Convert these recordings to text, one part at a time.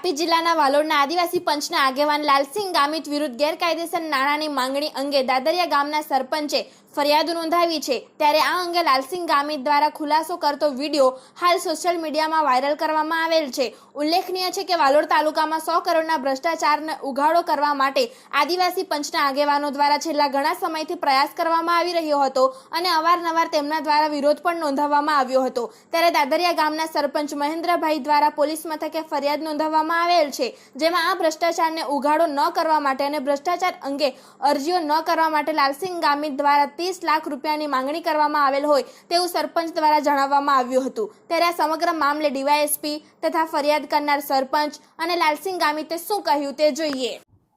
તાપી જિલ્લાના વાલોડના આદિવાસી પંચના આગેવાન લાલસિંહ ગામિત વિરુદ્ધ ગેરકાયદેસર નાણાંની માંગણી અંગે દાદરિયા ગામના સરપંચે ફરિયાદ નોંધાવી છે. ત્યારે આ અંગે લાલસિંહ ગામિત દ્વારા ખુલાસો કરતો વીડિયો હાલ સોશિયલ મીડિયામાં વાયરલ કરવામાં આવેલ છે. ઉલ્લેખનીય છે કે વાલોડ તાલુકામાં સો કરોડના ભ્રષ્ટાચારને ઉઘાડો કરવા માટે આદિવાસી પંચના આગેવાનો દ્વારા છેલ્લા ઘણા સમયથી પ્રયાસ કરવામાં આવી રહ્યો હતો અને અવારનવાર તેમના દ્વારા વિરોધ પણ નોંધાવવામાં આવ્યો હતો. ત્યારે દાદરિયા ગામના સરપંચ મહેન્દ્રભાઈ દ્વારા પોલીસ મથકે ફરિયાદ નોંધાવવામાં આવેલ છે, જેમાં આ ભ્રષ્ટાચારને ઉઘાડો ન કરવા માટે અને ભ્રષ્ટાચાર અંગે અરજીઓ ન કરવા માટે લાલસિંહ ગામિત દ્વારા ત્રીસ લાખ રૂપિયાની માંગણી કરવામાં આવેલ હોય તેવું સરપંચ દ્વારા જણાવવામાં આવ્યું હતું. ત્યારે આ સમગ્ર મામલે ડીવાયએસપી તથા ફરિયાદ કરનાર સરપંચ અને લાલસિંહ ગામિતે શું કહ્યું તે જોઈએ.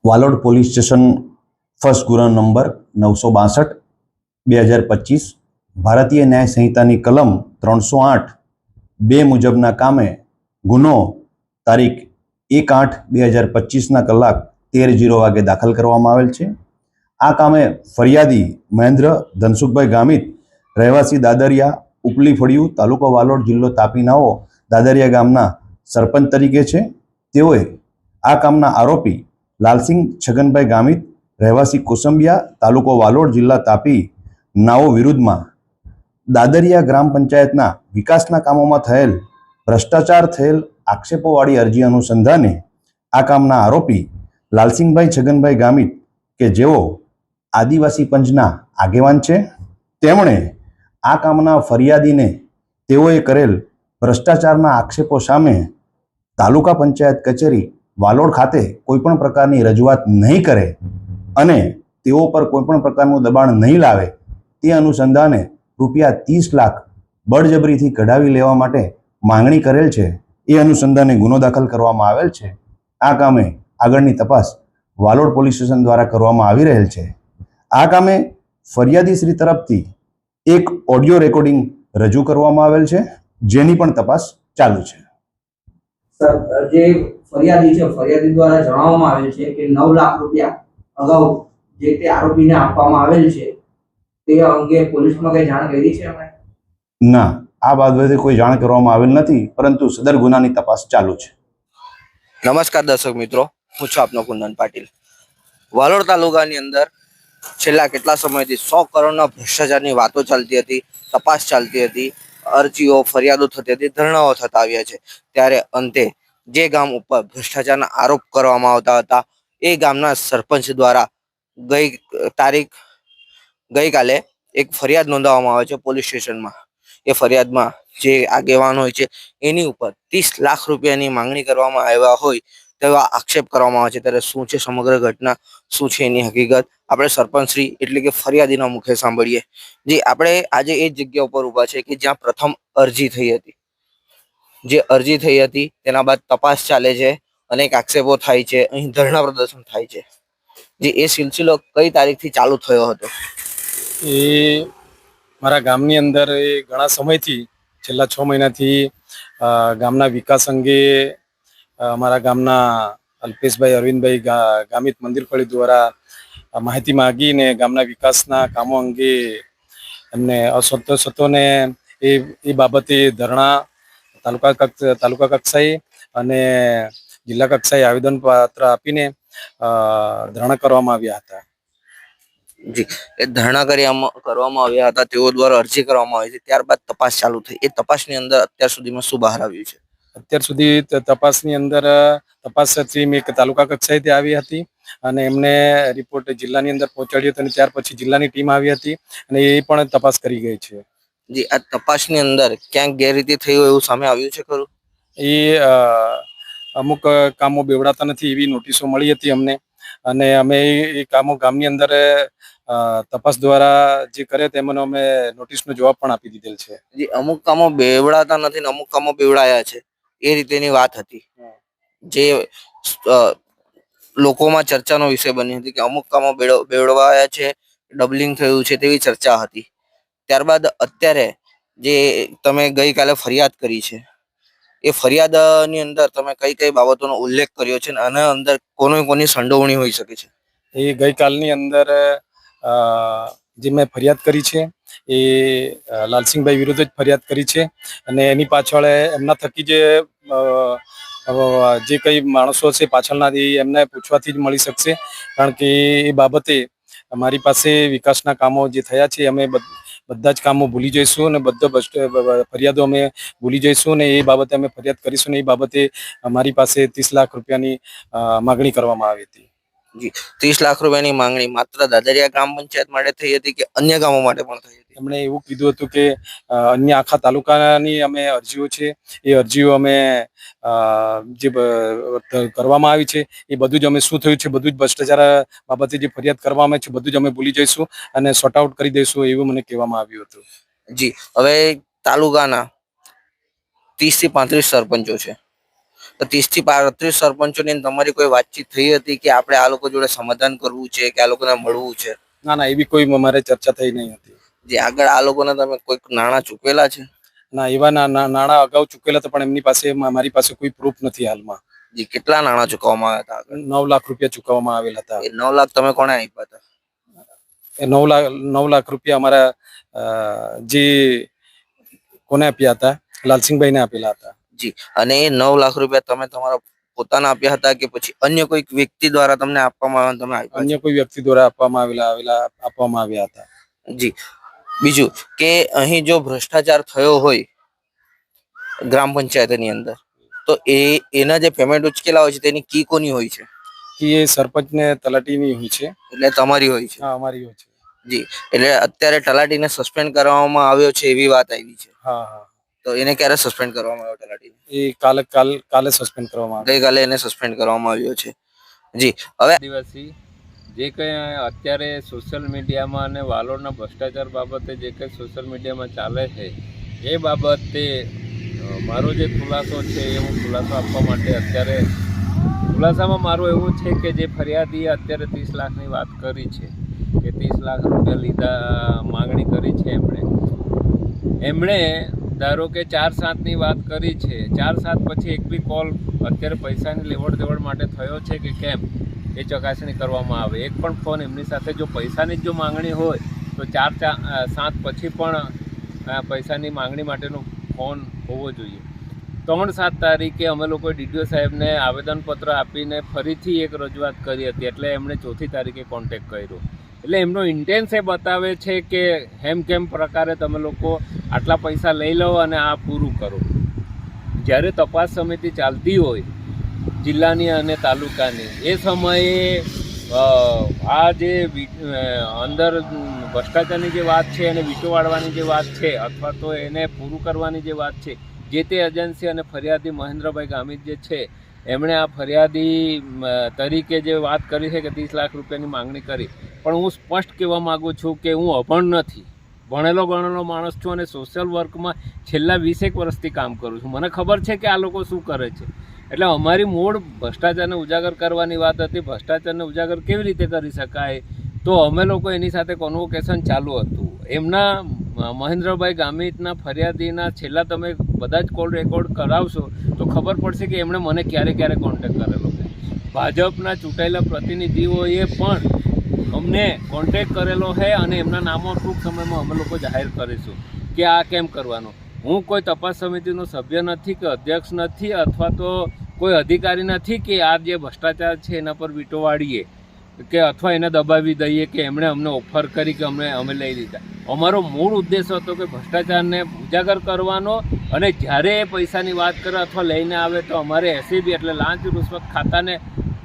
વાલોડ પોલીસ સ્ટેશન ફર્સ્ટ ગુનો નંબર નવસો બાસઠ, બે હજાર પચીસ, ભારતીય ન્યાય સંહિતાની કલમ ત્રણસો આઠ, બે મુજબના કામે ગુનો તારીખ એક આઠ બે હજાર પચીસના કલાક તેર જીરો વાગે દાખલ કરવામાં આવેલ છે. આ કામે ફરિયાદી મહેન્દ્ર ધનસુખભાઈ ગામિત, રહેવાસી દાદરિયા, ઉપલી ફળિયું, તાલુકો વાલોડ, જિલ્લો તાપીનાઓ દાદરિયા ગામના સરપંચ તરીકે છે. તેઓએ આ કામના આરોપી લાલસિંહ છગનભાઈ ગામિત, રહેવાસી કોસંબિયા, તાલુકો વાલોડ, જિલ્લા તાપી નાઓ વિરુદ્ધમાં દાદરિયા ગ્રામ પંચાયતના વિકાસના કામોમાં થયેલ ભ્રષ્ટાચાર થયેલ આક્ષેપોવાળી અરજી અનુસંધાને આ કામના આરોપી લાલસિંહભાઈ છગનભાઈ ગામિત કે જેઓ આદિવાસી પંચના આગેવાન છે. તેમણે આ કામના ફરિયાદીને તેઓએ કરેલ ભ્રષ્ટાચારના આક્ષેપો સામે તાલુકા પંચાયત કચેરી વાલોડ ખાતે કોઈપણ પ્રકારની રજૂઆત નહીં કરે અને તેઓ પર કોઈપણ પ્રકારનું દબાણ નહીં લાવે તે અનુસંધાને રૂપિયા ત્રીસ લાખ બળજબરીથી કઢાવી લેવા માટે માંગણી કરેલ છે. એ અનુસંધાને ગુનો દાખલ કરવામાં આવેલ છે. આ કામે આગળની તપાસ વાલોડ પોલીસ સ્ટેશન દ્વારા કરવામાં આવી રહેલ છે. આ કામે ફરિયાદી શ્રી તરફથી એક ઓડિયો રેકોર્ડિંગ રજૂ કરવામાં આવેલ છે જેની પણ તપાસ ચાલુ છે. સર જે ફરિયાદી છે ફરિયાદી દ્વારા જણાવવામાં આવેલ છે કે નવ લાખ રૂપિયા અગાઉ જે તે આરોપીને આપવામાં આવેલ છે તે અંગે પોલીસમાં કઈ જાણ કરી છે એમણે? ના આ બાબતે કોઈ જાણ કરવામાં આવેલ નથી પરંતુ સદર ગુનાની તપાસ ચાલુ છે. નમસ્કાર દર્શક મિત્રો હું છું આપનો કુંદન પાટીલ. વાલોડ તાલુકાની અંદર છેલ્લા કેટલા સમયથી સો કરોડના ભ્રષ્ટાચારની વાતો ચાલતી હતી, તપાસ ચાલતી હતી, અરજીઓ, ફરિયાદો થતી હતી, ધરણાઓ થતા આવ્યા છે. ત્યારે અંતે જે ગામ ઉપર ભ્રષ્ટાચારના આરોપ કરવામાં આવતા હતા, એ ગામના સરપંચ દ્વારા ગઈ તારીખ, ગઈકાલે એક ફરિયાદ નોંધાવવામાં આવે છે પોલીસ સ્ટેશનમાં. એ ફરિયાદમાં જે આગેવાન હોય છે, એની ઉપર ત્રીસ લાખ રૂપિયાની માંગણી કરવામાં આવ્યા હોય તેવા આક્ષેપ કરવામાં આવે છે. ત્યારે શું છે સમગ્ર ઘટના? શું છે એની હકીકત? આપણે સરપંચશ્રી એટલે કે ફરિયાદીના મુખે સાંભળીએ. જે આપણે આજે એ જગ્યા ઉપર ઊભા છે કે જ્યાં પ્રથમ અરજી થઈ હતી. જે અરજી થઈ હતી, તેના બાદ તપાસ ચાલે છે, અનેક આક્ષેપો થાય છે, અહીં ધરણા પ્રદર્શન થાય છે. જે એ સિલસિલો કઈ તારીખથી ચાલુ થયો હતો? એ મારા ગામની અંદર એ ઘણા સમયથી, છેલ્લા છ મહિનાથી ગામના વિકાસ અંગે અમારા ગામના અલ્પેશભાઈ અરવિંદભાઈ ગામિત મંદિર ફળી દ્વારા માહિતી માગીને ગામના વિકાસના કામો અંગે એમને અસંતોષતોને એ એ બાબતે ધરણા તાલુકા તાલુકા કક્ષાએ અને જિલ્લા કક્ષાએ આવેદનપત્ર આપીને અ, ધરણા કરવામાં આવ્યા હતા. જી. એ ધરણા કરવામાં આવ્યા હતા. તેઓ દ્વારા અરજી કરવામાં આવી છે. ત્યારબાદ તપાસ ચાલુ થઈ. એ તપાસની અંદર અત્યાર સુધીમાં શું બહાર આવ્યું છે? અત્યાર સુધી તપાસની અંદર તપાસ ટીમ એક તાલુકા કક્ષાએથી આવી હતી અને એમને રિપોર્ટ જિલ્લાની અંદર પહોંચાડ્યો હતો અને ત્યાર પછી જિલ્લાની ટીમ આવી હતી અને એ પણ તપાસ કરી ગઈ છે. જી આ તપાસની અંદર ક્યાંક ગેરરીતિ થઈ હોય એવું સામે આવ્યું છે ખરું? એ અમુક કામો બેવડાતા નથી એવી નોટિસો મળી હતી અમને અને અમે એ- કામો ગામની અંદર તપાસ દ્વારા જે કરે તેમને અમે નોટિસનો જવાબ પણ આપી દીધેલ છે. જી અમુક કામો બેવડાતા નથી ને અમુક કામો બેવડાયા છે. એ રીતેની વાત હતી. જે લોકોમાં ચર્ચાનો વિષય બની હતી કે અમુક કામો બેવડવાયા છે ડબલિંગ થયું છે તેવી ચર્ચા હતી. ત્યારબાદ અત્યારે જે તમે ગઈકાલે ફરિયાદ કરી છે એ ફરિયાદની અંદર તમે કઈ કઈ બાબતોનો ઉલ્લેખ કર્યો છે અને આના અંદર કોની કોની સંડોવણી હોઈ શકે છે? એ ગઈકાલની અંદર જે મેં ફરિયાદ કરી છે એ લાલસિંહભાઈ વિરુદ્ધ જ ફરિયાદ કરી છે. અને એની પાછળ એમના થકી જે જે કંઈ માણસો છે પાછળના એ એમને પૂછવાથી જ મળી શકશે. કારણ કે એ બાબતે અમારી પાસે વિકાસના કામો જે થયા છે, અમે બધ- જ કામો ભૂલી જઈશું અને બધા ફરિયાદો અમે ભૂલી જઈશું અને એ બાબતે અમે ફરિયાદ કરીશું ને એ બાબતે અમારી પાસે ત્રીસ લાખ રૂપિયાની માગણી કરવામાં આવી હતી. ત્રીસ લાખ રૂપિયાની માંગણી માત્ર દાદરિયા ગ્રામ પંચાયત માટે થઈ હતી કે અન્ય ગામો માટે પણ થઈ હતી? એમણે એવું કીધું હતું કે અન્ય આખા તાલુકાની અમે અરજીઓ છે એ અરજીઓ અમે જે કરવામાં આવી છે એ બધું જ અમે શું થયું છે બધું જ ભ્રષ્ટાચાર બાબતે જે ફરિયાદ કરવામાં આવી છે બધું જ અમે ભૂલી જઈશું અને સોર્ટ આઉટ કરી દઈશું એવું મને કહેવામાં આવ્યું હતું. જી. હવે તાલુકાના ત્રીસથી પાંત્રીસ સરપંચો છે. તો ત્રીસથી પાંત્રીસ સરપંચોની તમારી કોઈ વાતચીત થઈ હતી કે આપણે આ લોકો જોડે સમાધાન કરવું છે કે આ લોકોને મળવું છે? ના ના એવી કોઈ મારે ચર્ચા થઈ નહીં હતી. જે આગળ આ લોકોને તમે કોઈક નાણાં ચૂકવેલા છે? ના એવા નાણાં અગાઉ ચૂકેલા હતા પણ એમની પાસે મારી પાસે કોઈ પ્રૂફ નથી હાલમાં. જી કેટલા નાણાં ચૂકવવામાં આવ્યા હતા નવ લાખ રૂપિયા ચૂકવવામાં આવેલા હતા. એ નવ લાખ તમે કોને આપ્યા હતા? એ નવ લાખ નવ લાખ રૂપિયા અમારા જે કોને આપ્યા હતા? લાલસિંહભાઈને આપેલા હતા. જી. અને એ નવ લાખ રૂપિયા તમે તમારા પોતાના આપ્યા હતા કે પછી અન્ય કોઈ વ્યક્તિ દ્વારા તમને આપવામાં આવ્યા તમે અન્ય કોઈ વ્યક્તિ દ્વારા આપવામાં આવેલા આવેલા આપવામાં આવ્યા હતા. જી. બીજું કે અહીં જો ભ્રષ્ટાચાર થયો હોય ગ્રામ પંચાયતની અંદર તો એ એના જે પેમેન્ટ ઉચકેલા હોય છે તેની કી કોની હોય છે? કે એ સરપંચને તલાટીની હોય છે. એટલે તમારી હોય છે? હા અમારી હોય છે. જી. એટલે અત્યારે તલાટીને સસ્પેન્ડ કરવામાં આવ્યો છે એવી વાત આવી છે. હા હા. તો એને ક્યારે સસ્પેન્ડ કરવામાં આવ્યો તલાટીને એ કાલે કાલ કાલે સસ્પેન્ડ કરવામાં આવ્યો ગઈકાલે એને સસ્પેન્ડ કરવામાં આવ્યો છે. જી હવે આદિવાસી જે કંઈ અત્યારે સોશિયલ મીડિયામાં અને વાલોડના ભ્રષ્ટાચાર બાબતે જે કંઈ સોશિયલ મીડિયામાં ચાલે છે એ બાબતે મારો જે ખુલાસો છે એ હું ખુલાસો આપવા માટે અત્યારે ખુલાસામાં મારું એવું છે કે જે ફરિયાદીએ અત્યારે ત્રીસ લાખની વાત કરી છે કે ત્રીસ લાખ રૂપિયા લીધા માંગણી કરી છે એમણે. એમણે ધારો કે ચાર સાતની વાત કરી છે, ચાર સાત પછી એક બી કોલ અત્યારે પૈસાની લેવડ દેવડ માટે થયો છે કે કેમ? એ ચકાસણી કરવામાં આવે. એક પણ ફોન એમની સાથે જો પૈસાની જ જો માંગણી હોય, તો ચાર સાત પછી પણ પૈસાની માંગણી માટેનો ફોન હોવો જોઈએ. ત્રણ સાત તારીખે અમે લોકોએ ડીડીઓ સાહેબને આવેદનપત્ર આપીને ફરીથી એક રજૂઆત કરી હતી. એટલે એમણે ચોથી તારીખે કોન્ટેક્ટ કર્યો. એટલે એમનો ઇન્ટેન્સ એ બતાવે છે કે હેમ કેમ પ્રકારે તમે લોકો આટલા પૈસા લઈ લો અને આ પૂરું કરો. જ્યારે તપાસ સમિતિ ચાલતી હોય, જિલ્લાની અને તાલુકાની, એ સમયે આ જે અંદર ભ્રષ્ટાચારની જે વાત છે એને વીટો વાળવાની જે વાત છે, અથવા તો એને પૂરું કરવાની જે વાત છે, જે તે એજન્સી અને ફરિયાદી મહેન્દ્રભાઈ ગામિત જે છે, એમણે આ ફરિયાદી તરીકે જે વાત કરી છે કે ત્રીસ લાખ રૂપિયાની માંગણી કરી પણ હું સ્પષ્ટ કહેવા માગું છું કે હું અભણ નથી. ભણેલો ગણેલો માણસ છું અને સોશિયલ વર્કમાં છેલ્લા વીસેક વર્ષથી કામ કરું છું. મને ખબર છે કે આ લોકો શું કરે છે. એટલે અમારી મૂળ ભ્રષ્ટાચારને ઉજાગર કરવાની વાત હતી. ભ્રષ્ટાચારને ઉજાગર કેવી રીતે કરી શકાય? તો અમે લોકો એની સાથે કોન્વોકેશન ચાલુ હતું. એમના મહેન્દ્રભાઈ ગામિતના ફરિયાદીના છેલ્લા તમે બધા જ કોલ રેકોર્ડ કરાવશો તો ખબર પડશે કે એમણે મને ક્યારે ક્યારે કોન્ટેક્ટ કરેલો. ભાજપના ચૂંટાયેલા પ્રતિનિધિઓએ પણ અમને કોન્ટેક કરેલો છે અને એમના નામો ટૂંક સમયમાં અમે લોકો જાહેર કરીશું કે આ કેમ કરવાનું. હું કોઈ તપાસ સમિતિનો સભ્ય નથી કે અધ્યક્ષ નથી અથવા તો કોઈ અધિકારી નથી કે આ જે ભ્રષ્ટાચાર છે એના પર વીટો વાળીએ કે અથવા એને દબાવી દઈએ કે એમણે અમને ઓફર કરી કે અમને અમે લઈ લીધા. અમારો મૂળ ઉદ્દેશ હતો કે ભ્રષ્ટાચારને ઉજાગર કરવાનો અને જ્યારે એ પૈસાની વાત કરે અથવા લઈને આવે તો અમારે એસીબી એટલે લાંચ રૂશ્વત ખાતાને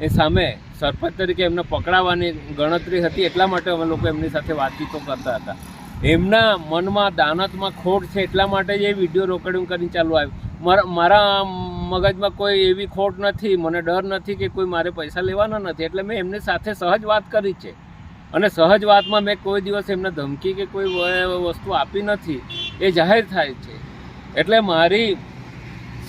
એ સામે સરપંચ તરીકે એમને પકડાવવાની ગણતરી હતી એટલા માટે અમે લોકો એમની સાથે વાતચીતો કરતા હતા. એમના મનમાં દાનતમાં ખોટ છે એટલા માટે જ એ વીડિયો રોકડિંગ કરીને ચાલુ આવ્યું. મારા મગજમાં કોઈ એવી ખોટ નથી, મને ડર નથી કે કોઈ મારે પૈસા લેવાના નથી, એટલે મેં એમની સાથે સહજ વાત કરી છે. અને સહજ વાતમાં મેં કોઈ દિવસ એમને ધમકી કે કોઈ વસ્તુ આપી નથી, એ જાહેર થાય છે. એટલે મારી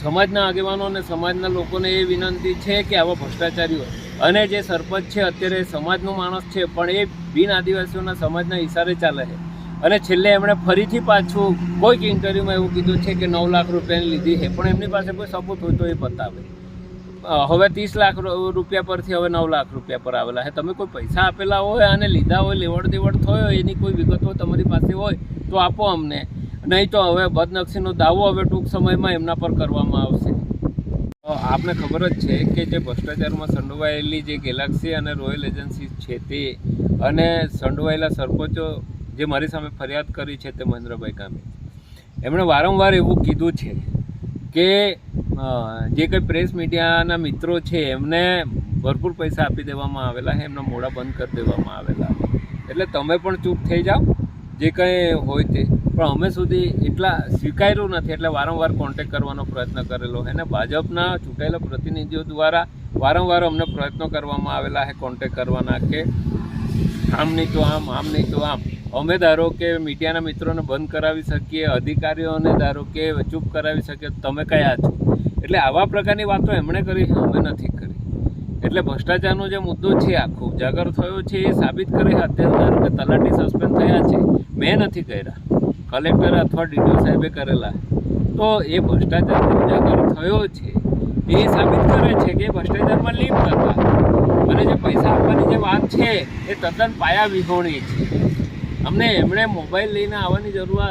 સમાજના આગેવાનો અને સમાજના લોકોને એ વિનંતી છે કે આવા ભ્રષ્ટાચારીઓ અને જે સરપંચ છે, અત્યારે સમાજનો માણસ છે, પણ એ બિન આદિવાસીઓના સમાજના ઈશારે ચાલે છે. અને છેલ્લે એમણે ફરીથી પાછું કોઈક ઇન્ટરવ્યુમાં એવું કીધું છે કે નવ લાખ રૂપિયાની લીધી છે, પણ એમની પાસે કોઈ સબૂત હોય તો એ બતાવે. હવે ત્રીસ લાખ રૂપિયા પરથી હવે નવ લાખ રૂપિયા પર આવેલા છે. તમે કોઈ પૈસા આપેલા હોય અને લીધા હોય લેવડ દેવડ થયો એની કોઈ વિગતો તમારી પાસે હોય, તો આપો અમને. નહીં તો હવે બદનક્ષીનો દાવો હવે ટૂંક સમયમાં એમના પર કરવામાં આવશે. આપને ખબર જ છે કે જે ભ્રષ્ટાચારમાં સંડોવાયેલી જે ગેલેક્સી અને રોયલ એજન્સી છે તે અને સંડોવાયેલા સરપંચો જે મારી સામે ફરિયાદ કરી છે તે મહેન્દ્રભાઈ કામે. એમણે વારંવાર એવું કીધું છે કે જે કંઈ પ્રેસ મીડિયાના મિત્રો છે એમને ભરપૂર પૈસા આપી દેવામાં આવેલા છે, એમના મોડા બંધ કરી દેવામાં આવેલા એટલે તમે પણ ચૂપ થઈ જાઓ, જે કંઈ હોય તે. પણ અમે સુધી એટલા સ્વીકાર્યું નથી એટલે વારંવાર કોન્ટેક કરવાનો પ્રયત્ન કરેલો અને ભાજપના ચૂંટાયેલા પ્રતિનિધિઓ દ્વારા વારંવાર અમને પ્રયત્નો કરવામાં આવેલા છે કોન્ટેક કરવાના કે આમ નહીં તો આમ આમ નહીં તો આમ. અમે ધારો કે મીડિયાના મિત્રોને બંધ કરાવી શકીએ, અધિકારીઓને ધારો કે ચૂપ કરાવી શકીએ તમે કયા છો? એટલે આવા પ્રકારની વાતો એમણે કરી, અમે નથી કરી. એટલે ભ્રષ્ટાચારનો જે મુદ્દો છે આખો ઉજાગર થયો છે, એ સાબિત કરે અત્યારે ધારો કે તલાટી સસ્પેન્ડ થયા છે. મેં નથી કર્યા. કલેક્ટર અથવા ડીડીઓ સાહેબે કરેલા. તો એ ભ્રષ્ટાચાર ઉજાગર થયો છે. એ સાબિત કરે છે કે ભ્રષ્ટાચારમાં લિપ્ત હતા. અને જે પૈસા આપવાની જે વાત છે, એ તદ્દન પાયા વિહોણી છે. અમને એમણે મોબાઈલ લઈને આવવાની જરૂર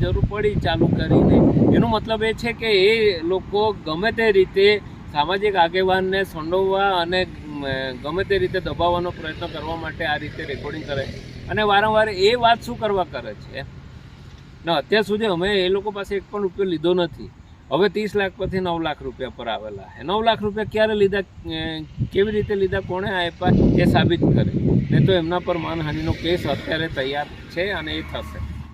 જરૂર પડી ચાલુ કરીને. એનો મતલબ એ છે કે એ લોકો ગમે તે રીતે સામાજિક આગેવાનને સંડોવવા અને ગમે તે રીતે દબાવવાનો પ્રયત્ન કરવા માટે આ રીતે રેકોર્ડિંગ કરે. અને વારંવાર એ વાત શું કરવા કરે છે? ને, અત્યાર સુધી અમે એ લોકો પાસે એક પણ રૂપિયો લીધો નથી. હવે ત્રીસ લાખ પરથી નવ લાખ રૂપિયા પર આવેલા નવ લાખ રૂપિયા ક્યારે લીધા કેવી રીતે લીધા, કોણે આપ્યા, એ સાબિત કરે. નહીં તો એમના પર માનહાનિનો કેસ અત્યારે તૈયાર છે અને એ થશે.